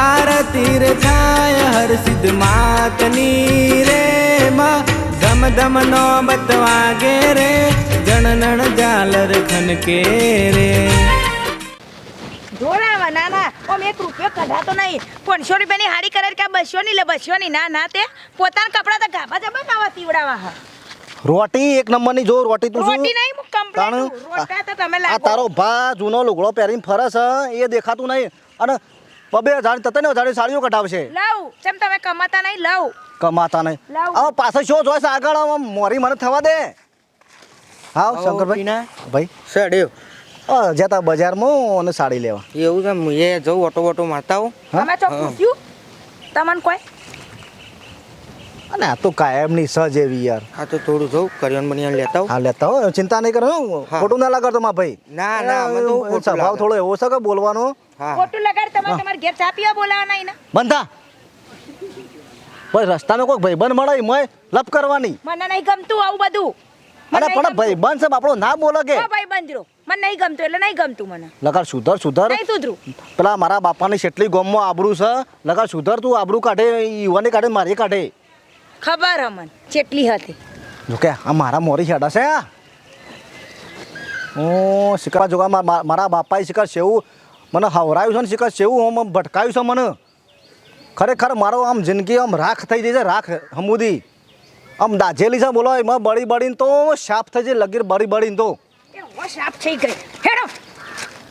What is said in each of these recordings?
આરતી રે થાય હર સિદ્ધ માતની રે માં. ધમ ધમ નો બતવાગે રે જણનણ ઝાલર ખનકે રે. જોડાવા ના ના ઓમ એક રૂપિયો કઢાતો નહીં. પાંચસો રૂપિયાની હાડી કરે કે બસો ની લે બસો ની ના ના તે પોતાના કપડા તો ગાભા જબા નવા સીવડાવા હા. રોટી એક નંબરની જો રોટી તું રોટી નહીં હું કમ્પ્લેટ રોટા તો તમે આ તારો ભા જૂનો લુગડો પહેરીને ફરસ છે એ દેખાતું નહીં. અને બબે હજાર તને હજાર સાડીઓ કઢાવશે. લવ જેમ તમે કમાતા નહીં લાવ. કમાતા નહીં. હવે પાછળ શું જોઈશે આગળ? આમ મોરી મને થવા દે. હા શંકરભાઈ. ના ભાઈ. સાડીઓ જતા બજારમાં અને સાડી લેવા. એવું છે હું એ જઉં ઓટો ઓટો મારતા આવું. તમે ચો પૂછ્યું તમને કોઈ? અને આ તો કાયમની સજ એવી યાર. આ તો થોડું જઉં કરિયન બનિયાન લેતા હા લેતા હો ચિંતા નહીં કરો હો. ખોટું ના લાગતો માં ભાઈ. ના, ના, મને તો ખોટું સ્વભાવ થોડો એવો છે કે બોલવાનો? હા. ખોટું લગાડ તમારે તમારે ઘેર ચા પીવા બોલાવા નહીં બંધા. ભાઈ રસ્તામાં કોઈ ભાઈ બંધ મળે મોય લપ કરવાની. મને નહીં ગમતું આવું બધું. મને પણ ભાઈ ગમતું. આપણો ના બોલે કે હો ભાઈ મને નહીં ગમતું એટલે નહીં ગમતું મને. લગાડ સુધર સુધર. નહીં સુધરું. પેલા મારા બાપાની કેટલી ગોમમાં આબરૂ છે. લગા સુધર તું આબરૂ કાઢે યુવાની કાઢે મારી કાઢે. ખબર અમન મને ચેટલી હતી જોકે આ મારા મોરી હેડા છે ઓ શિકાર જોગા મારા બાપાએ શિકાર સેવું મને હવરાયું છે ને શિકાર સેવું આમ ભટકાયું છે મને. ખરેખર મારો આમ જિંદગી આમ રાખ થઈ જાય છે રાખ હમુદી. આમ દાજેલી છે બોલો એમાં બળી બળીને તો સાફ થઈ જાય લગીર બળી બળીને તો. સાફ થઈ ગઈ હેડો.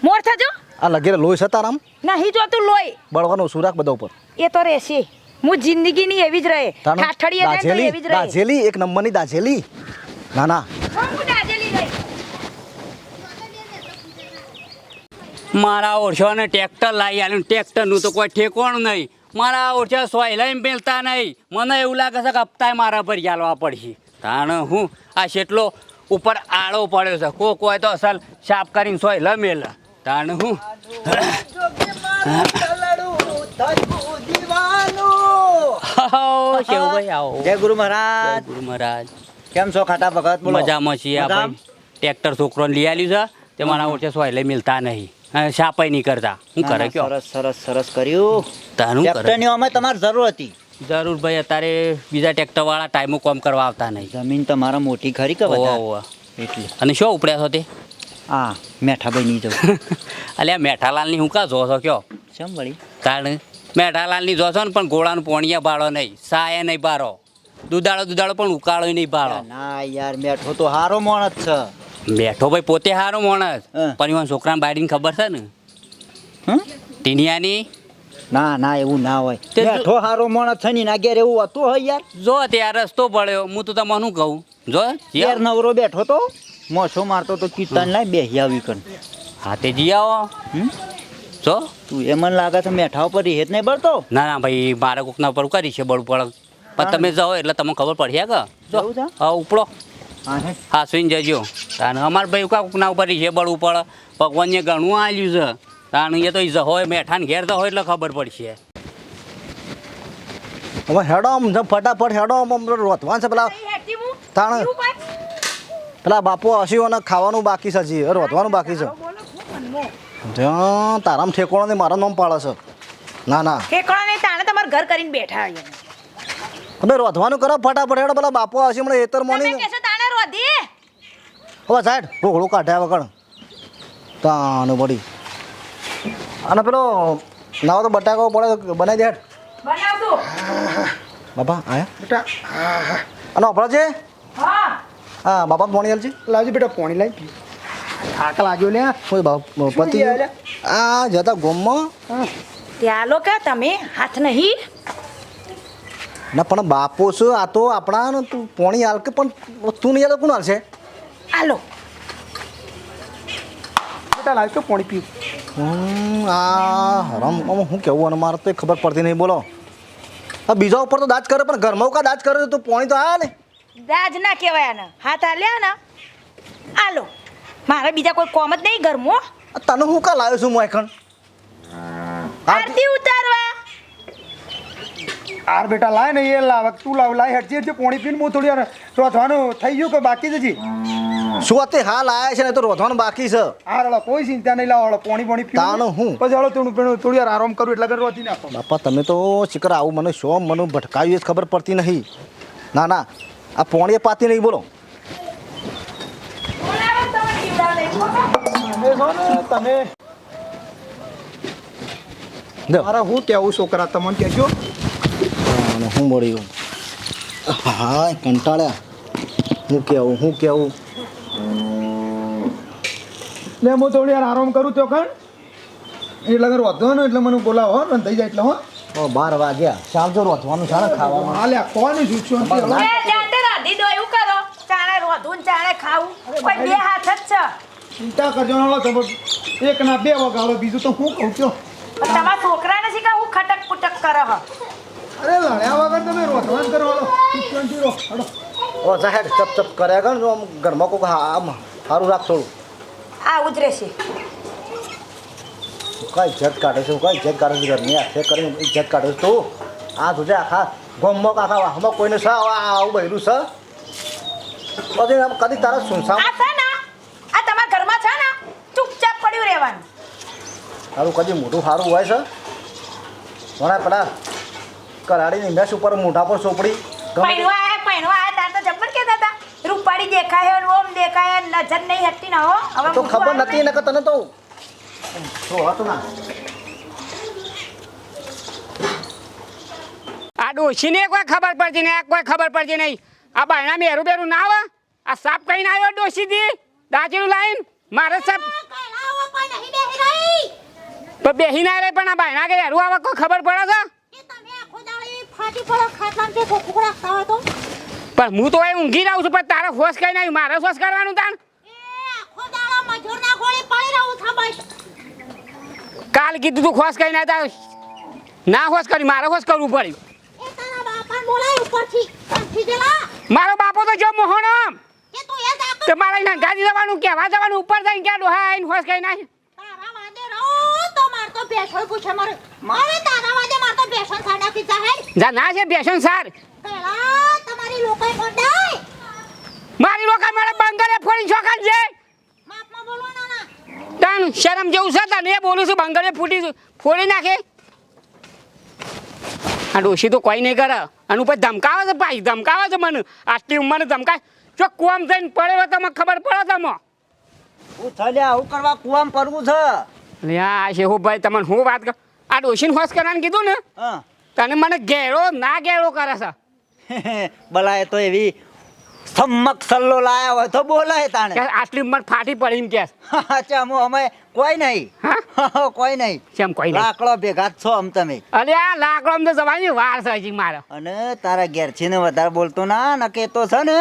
મોર થજો. આ લગીર લોહી છે તારામ? નહીં જોતું લોહી. બળવાનું સુરાખ રાખ બધા ઉપર? એ તો રહેશે. હું જિંદગીની એવી જ રહે. ઠાઠડીએ દાજેલી એવી જ રહે. દાજેલી એક નંબરની દાજેલી. ના ના હો, હું દાજેલી રહી મારા ઓરછાને ટ્રેક્ટર લાવી આલ્યું ટ્રેક્ટરનું તો કોઈ ઠેકોણ નહીં. મારા ઓરછા સોયલાઈ મેલતા નહીં. મને એવું લાગે છે કે હપ્તાય મારા પર ચાલવા પડશે. તાણે હું આ શેટલો ઉપર આળો પડ્યો છે. કોક હોય તો અસલ સાફ કરીને સોયલા મેલ. તાણે હું જય ગુરુ મહારાજ. ગુરુ મહારાજ. કેમ છો ખાટા ભગત? બોલો. મજામાં છીએ આ ટ્રેક્ટર છોકરોને લઈ આવ્યું છે. તે મારા ઓછે સોયલે મિલતા નહીં. સાપાઈ નહીં કરતા. હું કરે કયો? સરસ સરસ સરસ કર્યું. તારું ટ્રેક્ટરની અમે તમારે જરૂર હતી. જરૂર ભાઈ અત્યારે બીજા ટ્રેક્ટર વાળા ટાઈમો કોમ કરવા આવતા નહીં. જમીન તમારા મોટી ખરી કે બધા એટલે. અને શું ઉપડ્યા છો તે? હા મેઠાભાઈ નહીં જવું અલ્યા મેઠાલાલની હું કા જો છો કયો? ચમ વળી? તાણ મેઠાલાલની જો છો ને પણ ગોળાનું પોણિયા બાળો નહીં. સાય નહીં બારો દુદાળો દુદાળો પણ ઉકાળો નહીં બાળો ના યાર મેઠો તો હારો માણસ છે. બેઠો ભાઈ પોતે હારો માણસ. પરિવાર પણ એમાં છોકરાને બાળીને ખબર છે ને? ટીનિયાની ના ના એવું ના હોય. મેઠો હારો માણસ છે ને નાગેર એવું હતું હોય યાર? જો ત્યાં રસ્તો પડ્યો. હું તો તમને શું કહું? જો યાર નવરો બેઠો તો? મોછો મારતો તો કીર્તન લાઈ બેહી આવી કન હાથે જી આવો જો. તું એ મને લાગે છે મેઠા ઉપર હેત નહીં બળતો? ના ના ભાઈ મારે કોકના ઉપર કરી છે બળું પડક પણ તમે જાઓ એટલે તમને ખબર પડશે કે? જો. હા ઉપડો. હા સુઈ જજો. તાન અમાર ભાઈ કા ના ઉપર છે બળ ઉપર. ભગવાનને ઘણું આલ્યું છે. તાન એ તો ઈ જ હોય મેઠાને ઘેર તો હોય એટલે ખબર પડશે. હવે હેડો આમ જમ ફટાફટ હેડો આમ રોતવાન છે પેલા. તાણ પેલા બાપુ હસીઓને ખાવાનું બાકી છે હજી. રોતવાનું બાકી છે? જ્યાં તારામ ઠેકોણો ને મારા નામ પાડે છે. ના ના. ઠેકાણા ને તાણે તમારે ઘર કરીને બેઠા તમે રોધવાનું કરો ફટાફટ. હેડો પેલા બાપુ હસી હમણાં એતર મોની તાણે હવે સાહેબ રોકડું કાઢ્યા વગર તાનું પડી અને પેલો નાવો તો બટાકો પડે બનાવી દે હેડ. બાપા આયા? બેટા અને અપડા છે? હા. બાપા પોણી હાલ છે લાવજો બેટા પોણી લાવી થાક લાગ્યો લે કોઈ બાપ પતિ. આ જતા ગોમમાં. ત્યાં લોકો તમે? હાથ નહીં? ના પણ બાપો છે આ તો આપણા તું પોણી હાલ કે પણ તું નહીં હાલ કોણ હાલશે આલો બેટા લાવજો પાણી પીવું. આ હરમ હું કેવું અને મારે તો ખબર પડતી નહીં બોલો. આ બીજા ઉપર તો દાજ કરે પણ ઘરમાં કા દાજ કરે તો પોણી તો આ ને? દાજ ના કહેવાય આને. હાથ આલ્યા ને આલો મારે બીજા કોઈ કોમ જ નહીં ઘરમાં તને હું કા લાવ્યો છું મોયખણ? આરતી ઉતારવા. આર બેટા લાય ને એ લાવ તું લાવ લાય હેઠજે પાણી પીને હું થોડી વાર રોધવાનું થઈ ગયું કે બાકી જ હજી? શું હાલ આયા છે ને તો રોધવાનું બાકી છે. આ રળો કોઈ ચિંતા નહીં લાવો પાણી પોણી પોણી પીવું તાણું હું? પછી હળો થોડું પેલું થોડી વાર આરામ કરું એટલે ઘર રોતી નાખો. બાપા તમે તો શિકર આવું મને શો મને ભટકાવ્યું ખબર પડતી નહીં. ના ના આ પોણીએ પાતી નહીં બોલો. તમે. મારા હું કેવું છોકરા તમને કહેજો હું મળ્યું હા કંટાળ્યા. હું કેવું હું કેવું? લે હું થોડી વાર આરામ કરું તો કણ એટલે ઘર વધો ને એટલે મને બોલાવો હો થઈ જાય એટલે હો. ઓ બાર વાગ્યા. શામ જો રોધવાનું છે ખાવાનું હા લે કોની જૂઠશું એ જાતે રાધી દો એવું કરો. ચાણે રોધું ને ચાણે ખાવું. કોઈ બે હાથ જ છે. ચિંતા કરજો ને હળો તમે એક ના બે વગાડો બીજું તો હું કહું છું પણ તમારા છોકરાને શીખા હું ખટક પુટક કરે હ? અરે લડ્યા વગર તમે રોધવાન કરો હળો હળો ઓ જાહેર ચપ ચપ કર્યા કર આમ ઘરમાં કોક હા આમ સારું રાખ થોડું. આ જ છે. કઈ જત કાઢે છે કઈ જત કાઢે છે ઘરની આખે કરીને ઇજ્જત કાઢે છે તું. આ તુજે આખા ગોમમાં આખા વાહમાં કોઈને છે આવા બહેરું છે? પછી આમ કદી તારા સુનસા આ છે ને આ તમારા ઘરમાં છે ને ચૂપચાપ પડ્યું રહેવાનું. તારું કદી મોઢું સારું હોય છે? મને પેલા કરાડીની મેસ ઉપર મોઢા પર ચોપડી ગમે તે- પૈણવા આયા પૈણવા આયા તાર તો જબ્બર કહેતા રૂપાળી દેખાય ને ઓમ દેખાય ને નજર નહીં હટતી ના હો. હવે તો ખબર નથી ને. કે તને તો. તો હતો ના આ ડોશીને કોઈ ખબર પડતી નહીં આ કોઈ ખબર પડતી નહીં. આ બાયણા મેરું બેરું ના આવે? આ સાપ કઈ ના આવ્યો ડોશીથી? દાચીનું લાઈન? મારે સાપ તો બેહી ના રહી પણ આ બાયણા કે હેરું આવે કોઈ ખબર પડે છે? પણ હું તો એ ઊંઘી રહું છું પણ તારે હોશ કઈ નહીં મારે હોશ કરવાનું તાન કાલ કીધું તું હોશ કઈ ના તા ના હોશ કરી મારે હોશ કરવું પડ્યું. મારો બાપો તો જો મોહણો તો મારે એને ગાડી જવાનું કેવા જવાનું ઉપર જઈને ક્યાં ડોહા આવીને હોશ કઈ નાખી જા ના છે બેસન સાર. મારી રોકા મારા બંગરે ફોડી છોકન છે તાણ શરમ જેવું છે તને એ બોલું છું બંગરે ફૂટી ફોડી નાખે. આ ડોશી તો કોઈ નહીં કરે. અને ઉપર ધમકાવે છે ભાઈ ધમકાવે છે મને. આટલી ઉંમરે ધમકાય. જો કુવામ થઈને પડે તમને ખબર પડે તમે. હું થયા આવું કરવા કુવામ પડવું છે. એટલે આ છે હું ભાઈ તમને હું વાત કર? આ ડોશીને હોશ કરવાનું કીધું ને? તને મને ઘેરો ના ઘેરો કરે છે. બલાએ તો એવી સમ્મક સલ્લો લાયા હોય તો બોલાય તાણે. આટલી મન ફાટી પડી એમ કે અચ્છા હું અમે કોઈ નહીં. હા? કોઈ નહીં. કેમ કોઈ નહીં? લાકડો ભેગા છો આમ તમે. અરે આ લાકડો આમ તો જવાની વાર છે હજી મારો. અને તારા ઘેર છે ને વધારે બોલતો ના ન કે તો છે ને.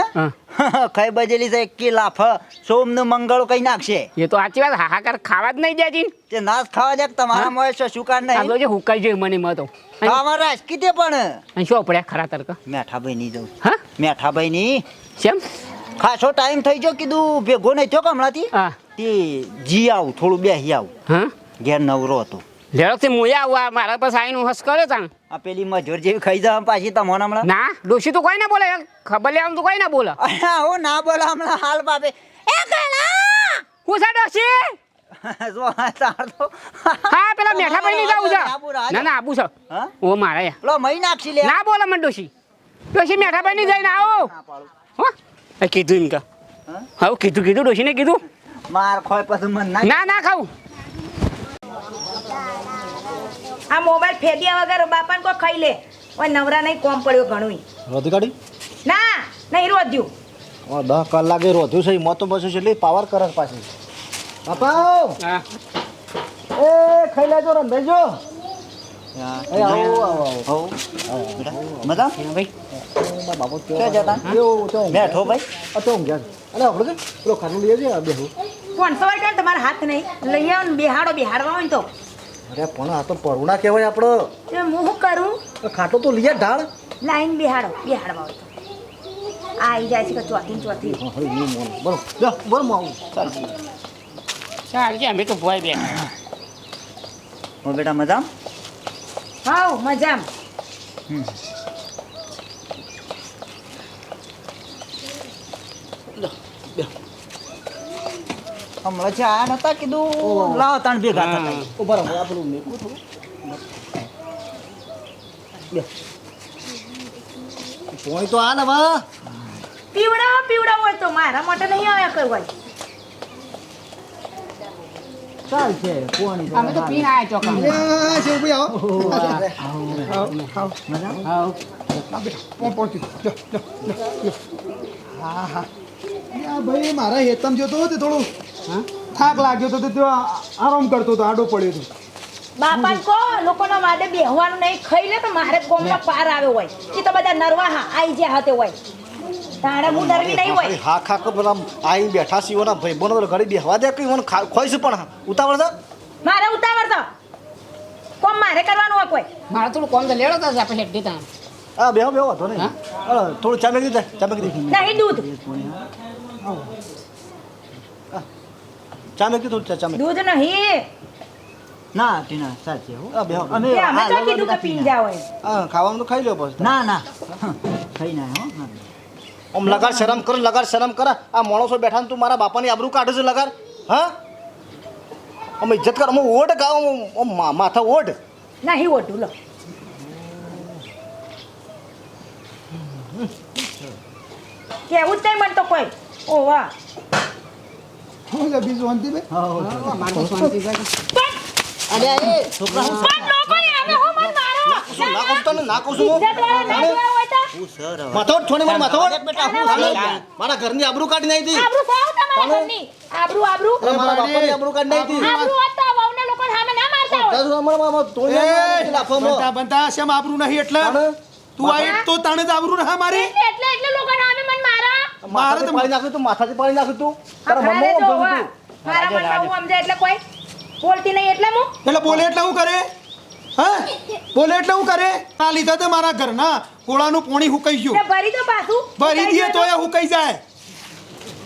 ખાઈ બજેલી છે એકી લાફ. સોમનું મંગળ કઈ નાખશે? એ તો સાચી વાત હાહાકાર ખાવા જ નહીં દેતી તે નાશ ખાવા જાય તમારા મોય છે શું કાર નહીં તો જે હુકાઈ જોઈ મને મતો ખાવા કીધે પણ. શું પડ્યા ખરા તરક મેઠાભાઈ ની જવું હા? મેઠાભાઈ ની કેમ ખાસો ટાઈમ થઈ ગયો કીધું ભેગો નહીં થયો હમણાંથી? હા. તે જી આવું થોડું બેસી આવું. હા? ઘેર નવરો હતો. લેડકથી મુયા આવું આ મારા પાસે આવીને હસ કર્યો તાણ. આ પેલી મજૂર જેવી ખાઈ જવા પાછી તમને હમણાં. ના ડોશી તો કોઈ ના બોલે ખબર લેવાનું તો કોઈ ના બોલે. હું ના બોલે હમણાં હાલ બાપે એ ગેલા હું છે ડોશી? જો તાર તો. હા પેલા મેઠા ભાઈ ની જવું છે ના ના આબુ છે. ઓ મારે. પેલો મહી નાખી લે. ના બોલે મને ડોશી. ડોશી મેઠા ભાઈ ની જઈને આવો. હો. એ કીધું એમ કે. હા? કીધું કીધું ડોશીને કીધું? માર ખોય પછી મન ના ના ના ખાવું આ મોબાઈલ ફેદ્યા વગર બાપાને કોઈ ખાઈ લે. ઓય નવરા નહીં કોમ પડ્યો ઘણું રોધી કાઢી? ના નહીં રોધ્યું. ઓ દસ કલાકે રોધ્યું છે મોતો બસ એટલી પાવર કરે છે પાછી. બાપા હા. એ ખાઈ લેજો રંધાઈજો હા. એ આવો આવો આવો. હોવ. બેટા, મજા ભાઈ. મારા બાપુ ક્યાં જતા? એવું તો. બેઠો ભાઈ. આ તો ઊંઘ્યા છે. અરે આપણે કે પેલો ખાનું લઈએ છે બેહું. પાંચસો વાગ્યા તમારા હાથ નહીં. લઈ આવો ને બેહાડો બેહાડવા હોય તો. અરે પણ આ તો પરુણા કહેવાય આપણો. હું શું કરું? તો ખાટો તો લઈએ ઢાળ. લાઈન બિહાડો બિહાડવા હોય તો. આ આવી જાય છે કે ચોથી ચોથી હા, હવે ઈ મોન. બરો જા, બરો માં આવું. ચાલ. કે અમે તો ભોય બે હું બેટા મજા હાઉ મજામ. હમણાં ચા આયા નતા કીધું. લાવ તાણ ભેગા થતા ઊભા રહો આપણું મેકું થોડું બે. તો આ નવા પીવડા પીવડાવો હોય તો મારા માટે નહીં આવ્યા કરવા ચાલ છે પોણી અમે તો પીને આયા એ આવો. આવો આવો. આ બેટા. હા હા. આ ભાઈ મારા હેતમ જોતો હતો થોડું થાક લાગ્યો તો તે આરામ કરતો હતો આડો પડ્યો હતો. બાપા કો લોકોના વાડે બેહવાનું નહીં. ખાઈ લે તો મારે કોમમાં પાર આવ્યો હોય. એ તો બધા નરવા આઈ જે હાથે હોય. તાણે હું ડરવી નહીં હોય. હા ખા કો પેલા આઈ બેઠા છીએ ના ભાઈ બોનો ઘરે બેહવા દે કઈ મને ખોઈશ પણ ઉતાવળ તો મારે ઉતાવળ તો કોમ મારે કરવાનું હોય કોઈ? મારે થોડું કોમ તો લેડો તો આપણે હેડ દેતા હા બેહો બેહો તો નહીં. થોડું ચા મેકી દે ચા મેકી દે. નહીં દૂધ. ચા કીધું થોડું ચા ચા મેકી દૂધ નહીં. ના ટીના સાચી હો. હા અમે અમે આ તો કીધું કે પીને. જાવ. હા ખાવાનું તો ખાઈ લો બસ. ના ના. ખાઈ ના હો ઓમ લગાડ શરમ કર લગાડ શરમ કર. આ માણસો બેઠા ને તું મારા બાપાની આબરૂ કાઢે છે લગાડ. હા? અમે ઇજ્જત કર અમે ઓઢ ગાવ મા- માથા ઓઢ. ના હી ઓઢું લો. કેવું જ નહીં મને તો કોઈ. ઓ વાહ શું છે બીજું મારે તો શાંતિ છે અલ્યા એ છોકરા હું? પણ હું મન મારો? ના કહું તને ના કહું છું હું? ઇજ્જતવાળા ના. જોયા હોય તો? માથો ઓઢ, થોડી માથો બેટા હું મારા ઘરની આબરૂ કાઢી નાખી હતી. આબરૂ સાવ તમારા ઘરની. આબરૂ આબરૂ. મારા બાપાની આબરૂ કાઢી નાખી હતી. આબરૂ હોત વહુના લોકો સામે ના મારતા હોય. જાજુ અમારા મામા તોડી લાફો એ હમણાં. બનતા બનતા શેમ આબરૂ નહીં એટલે? તું આ તો તાણે જ આબરું ના મારી. એટલે એટલે એટલે લોકો મારા તો પાણી નાખ્યું તું માથાથી પાણી નાખ્યું તું. તારા મમ્મા. તું. મારા મનમાં હું સમજે એટલે કોઈ બોલતી નહીં એટલે હું? એટલે બોલે એટલે હું કરે? હા? બોલે એટલે હું કરે? આ લીધા તે મારા ઘરના ગોળાનું પોણી હુકાઈ ગયું. ભરી દો પાછું. ભરી દઈએ તો. એ હુકાઈ જાય.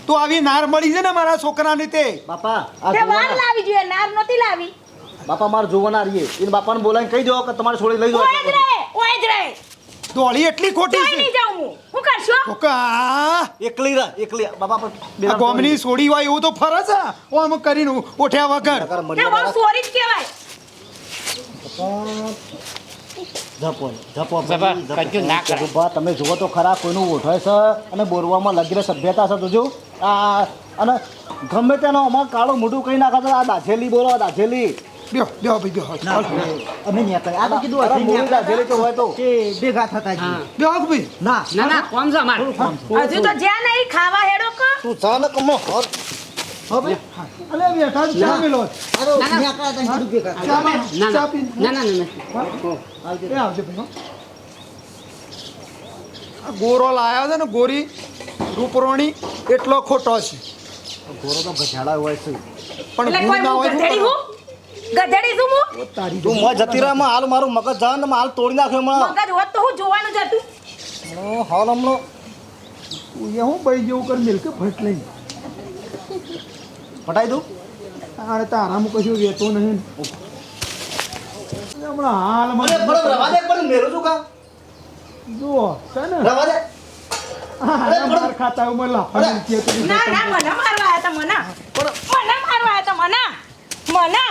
તો આવી નાર મળી છે ને મારા છોકરાને તે. બાપા આ તે વાર લાવી જોઈએ નાર નહોતી લાવી. બાપા માર જોવાના રહીએ. એને બાપાને બોલાવીને કહી દો કે તમારે છોડી લઈ ઓય જ રહે ઓય જ રહે. દોડી એટલી ખોટી છે. નહીં જાઉં હું? હું કરશો તો આ એકલી રહે એકલી. બાપા પર બે આ ગોમની સોડી હોય એવું તો ફરજ ઓ આમ કરીને ઉઠ્યા વગર. બહુ સોરી જ કહેવાય. જપો જપો. ના કરાય. ઊભા તમે જુઓ તો ખરા કોઈનું ઓઠાય છે અને બોરવામાં લગીને સભ્યતા છે જોજો. આ અને ગમે તેનો અમાર કાળો મોઢું કઈ નાખે છે આ દાઝેલી બોલો આ દાઝેલી. બ્યો બ્યો ભાઈ બ્યો અમે કરે આ તો કીધું હશે મોઢું ન્યા તો હોય તો. કે ભેગા થતા જી બ્યો હક ભાઈ? ના. ના ના કોમ જા માર હજુ તો જ્યાં નહીં ખાવા હેડો કો. તું જા ને કમો હર હવે અલે બેઠા ચા મેલો. અરે ન્યા તને કીધું ભેગા ચા ના ના ના. ના ના એ આવજો ભાઈ આ ગોરો લાયા છે ને ગોરી રૂપરોણી એટલો ખોટો છે. ગોરો તો ગજાડા હોય છે. પણ ગુણ ના હોય ગધેડી હું? તારી તું મો જતી રહે માં હાલ મારું મગજ જા ને હાલ તોડી નાખ્યો હમણાં મગજ હોત તો હું જોવાનું જ હતું. હમણાં હાલ હમણો. તું એ હું ભાઈ જેવું કર મિલકે ફટ લઈ ફટાઈ દઉં? આને તારામાં કશું વેતો નહીં. હમણાં હાલ અરે મને પણ રવા દે પણ મેરો શું કા જુઓ છે રવા દે. ખાતા ઉમર લાફા ના ના મને મારવા આયા તા મને મને મારવા આયા તા મને મને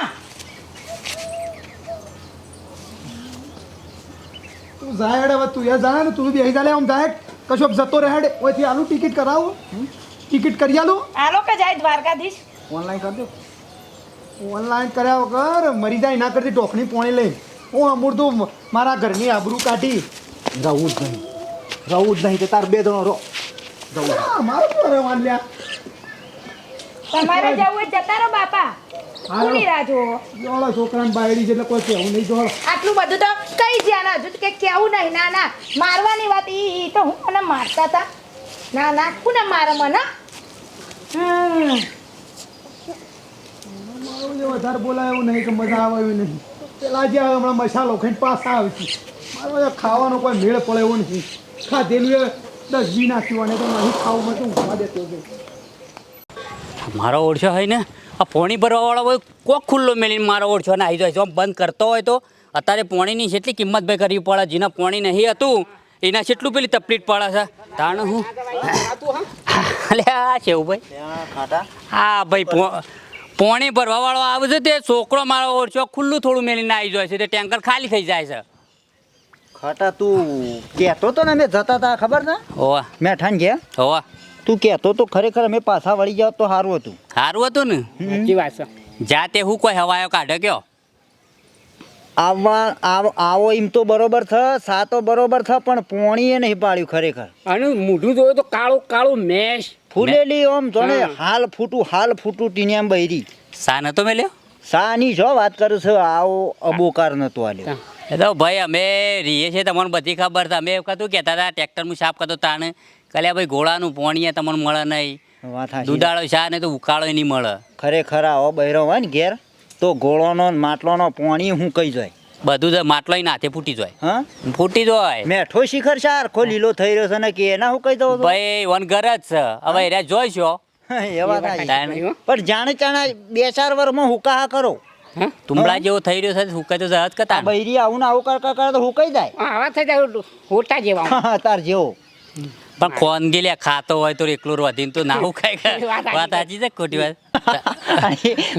તું જાય હેડ હવે તું એ જાય ને તું બેસી જાય આમ જાય કશો જતો રહે હેડ ઓયથી આલું ટિકિટ કરાવું. ટિકિટ કરી આલું. આલો કે જાય દ્વારકાધીશ? ઓનલાઈન કરી દો. ઓનલાઈન કર્યા વગર મરી જાય ના કરતી ટોકણી પોણી લઈ. હું અમૂર તો મારા ઘરની આબરૂ કાઢી. રહું જ નહીં. રહું જ નહીં તે તાર બે જણો રહો. જવું મારું શું રહેવાનું લ્યા. તમારે જવું જતા રહો બાપા. કોની રાહ જોવો જોડો છોકરાને બાયડી છે એટલે કોઈ કેવું નહીં જોડો આટલું બધું તો કઈ જ્યાં ના હજુ તો કે કેવું નહીં. ના ના મારવાની વાત ઈ તો હું મને મારતા હતા ના ના કોને મારે મને? વધારે બોલાય એવું નહીં કે મજા આવે એવું નહીં. પેલા જે આવે હમણાં મસાલો ખાઈને પાછા આવે છે મારો ખાવાનો કોઈ મેળ પડે એવું નથી. ખાધેલું દસ બી નાખ્યું અને તો નહીં ખાવું મેં ઊંઘવા દેતો મારો ઓળશો હોય ને આ પોણી ભરવાવાળો હોય કોક ખુલ્લો મેલીને મારો ઓળશો ને આવી જાય. જો બંધ કરતો હોય તો અત્યારે પોણીની જેટલી કિંમત ભાઈ કરવી પડે જેના પોણી નહીં હતું એના જેટલું પેલી તકલીફ પડે છે. તાણ હું? અલે આ છે ભાઈ. હા ભાઈ પોણી ભરવાવાળો આવે છે તે છોકરો મારો ઓરચો ખુલ્લું થોડું મેળીને આવી જાય છે. તે ટેન્કર ખાલી થઈ જાય છે. ખાટા તું કહેતો તો ને અમે જતા હતા ખબર ને હોવા. મેઠાન ગયા. હોવા. તું કહેતો તો ખરેખર અમે પાછા વળી જાવ તો સારું હતું. સારું હતું ને? સાચી વાત છે. જાતે હું કોઈ હવાયો કાઢે કયો આવવા આવો એમ તો બરોબર થ સાતો બરોબર થ પણ પોણીએ નહીં પાડ્યું ખરેખર. અને મોઢું જોયું તો કાળું કાળું મેશ. ફૂલેલી ઓમ જોને હાલ ફૂટું હાલ ફૂટું ટીનિયામ બૈરી. સા નતો મેલ્યો? સાની જો વાત કરું છું આવો અબોકાર નતો આલ્યો. એ તો ભાઈ અમે રહીએ છીએ તમને બધી ખબર છે. અમે એવું કહેતા હતા ટ્રેક્ટરનું સાફ કરતો તાણે. કલ્યા ભાઈ ઘોડાનું પોણીએ તમને મળે નહીં. વાત દુધાળો શા ને તો ઉકાળો નહીં મળે. ખરેખર આવો બૈરો હોય ને ઘેર તો ઘોડોનો ને માટલોનો પોણી હું કઈ જાય? બધું જ માટલો નાથે ફૂટી જાય. હા? ફૂટી જાય. મેઠો શિખર છે આરખો લીલો થઈ રહ્યો છે ને કે એના હું કહી દઉં ભાઈ વન ઘર જ છે. હવે એ જોઈશો. પણ જાણે જાણે બે ચાર વર્ષમાં હુકાહા કરો. તુમડા જેવો થઈ રહ્યો છે હુકા તો જહજ કરતા કતા બૈરી આવું ને આવું કર કર તો હુકાઈ જાય. આવા થઈ જાય હોટા જેવા. તાર જેવો. પણ ખોન લે ખાતો હોય તો એકલું વધીને તો ના હું કે? વાત સાચી. વાત સાચી છે ખોટી વાત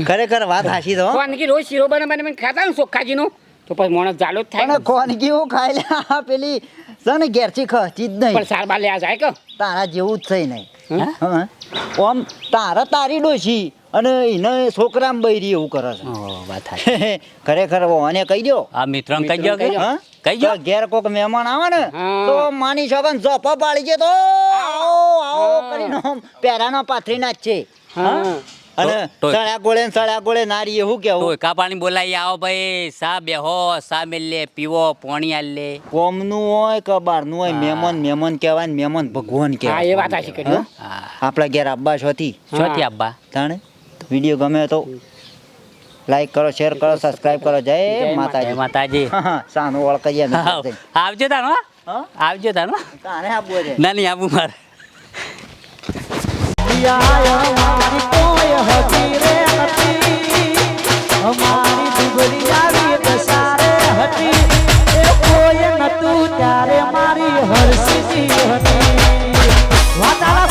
ખરેખર વાત હાસી તો કોનકી રોજ શીરો બને બને ખાતા ને નું તો પછી મોણસ જાલો જ થાય ને. પણ કોનગી હું ખાઈ પેલી છે ને ઘેરથી ખસતી જ પણ નહીં સાર બાર લેવા જાય કે તારા જેવું જ થઈ નહીં હે? ઓમ તારા તારી ડોશી અને એને છોકરામ બૈરી એવું કરે છે. વાત ખરેખર અને કહી દો આ મિત્રોને કહી દો કે? કહી દો ઘેર કોક મહેમાન આવે ને તો માની શકો ને ઝોપા પાડી છે તો આવો આવો કરીને પેરાનો પાથરી નાખશે હા. અને ગોળે ને સળ્યા ગોળે નારી એવું કેવું. ટોયકા પાણી બોલાવી આવો ભાઈ સા બેહો સા મેલે પીવો પોણી આલ લે. કોમનું હોય કે બહારનું હોય મહેમાન મહેમાન કહેવાય ને મહેમાન ભગવાન એ વાત કહેવાય કરી આપણા ઘેર આબ્બા છોથી ચોથી આબ્બા જાણે વીડિયો ગમે તો લાઈક કરો શેર કરો સબસ્ક્રાઇબ કરો. જય માતાજી. માતાજી. સાનું ઓળખીએ આવજો તાનો આવજો તાનો તાને આબુ છે? ના નહીં આબુ મારે. અમારી ત્યારે મારી હરસીજી હતી. વાતાવરણ